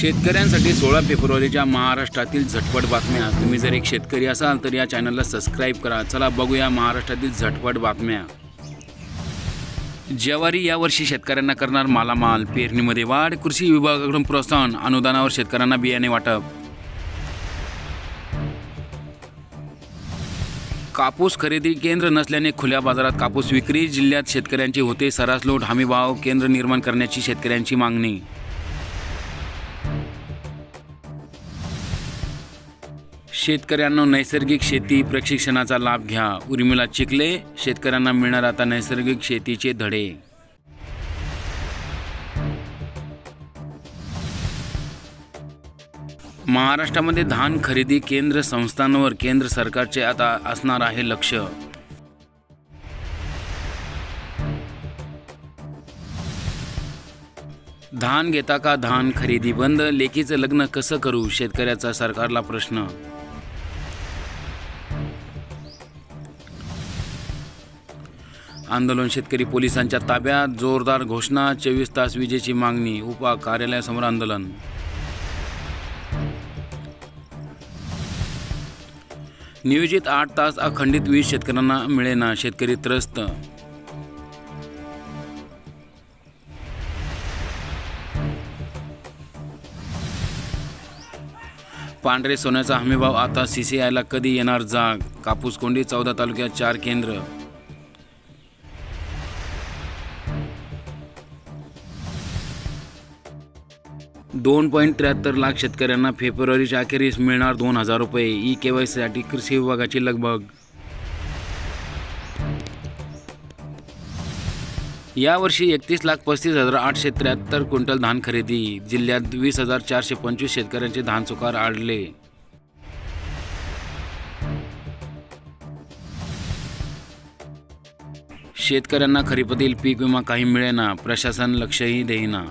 शेतकऱ्यांसाठी सोळा फेब्रुवारीच्या महाराष्ट्रातील झटपट बातम्या. तुम्ही जर एक शेतकरी असाल तर या चॅनलला सबस्क्राईब करा. चला बघूया महाराष्ट्रातील झटपट बातम्या. ज्वारी यावर्षी शेतकऱ्यांना करणार मालामाल पेरणीमध्ये वाढ कृषी विभागाकडून प्रोत्साहन अनुदानावर शेतकऱ्यांना बियाणे वाटप. कापूस खरेदी केंद्र नसल्याने खुल्या बाजारात कापूस विक्री जिल्ह्यात शेतकऱ्यांची होते सरासलोट हमीभाव केंद्र निर्माण करण्याची शेतकऱ्यांची मागणी. शेतकऱ्यांना नैसर्गिक शेती प्रशिक्षणाचा लाभ घ्या. उर्मिला चिखले शेतकऱ्यांना मिळणार आता नैसर्गिक शेतीचे धडे. महाराष्ट्रामध्ये धान खरेदी केंद्र संस्थांवर केंद्र सरकारचे आता असणार आहे लक्ष. धान घेता का धान खरेदी बंद? लेकीचं लग्न कसं करू? शेतकऱ्याचा सरकारला प्रश्न आंदोलन शेतकरी पोलिसांच्या ताब्यात जोरदार घोषणा चोवीस तास विजेची मागणी उपा कार्यालयासमोर आंदोलन. नियोजित आठ तास अखंडित वीज शेतकऱ्यांना मिळेना शेतकरी त्रस्त. पांढरे सोन्याचा हमीभाव आता सी सी आयला कधी येणार जाग? कापूस कोंडी चौदा तालुक्यात चार केंद्र. दोन पॉईंट त्र्याहत्तर लाख शेतकऱ्यांना फेब्रुवारीच्या अखेरीस मिळणार दोन हजार रुपये. ई के वायसाठी कृषी विभागाची लगबग. यावर्षी एकतीस लाख पस्तीस हजार आठशे त्र्याहत्तर क्विंटल धान खरेदी. जिल्ह्यात वीस हजार चारशे पंचवीस शेतकऱ्यांचे धान चुकार आढळले. शेतकऱ्यांना खरीपातील पीक विमा काही मिळेना प्रशासन लक्षही देईना.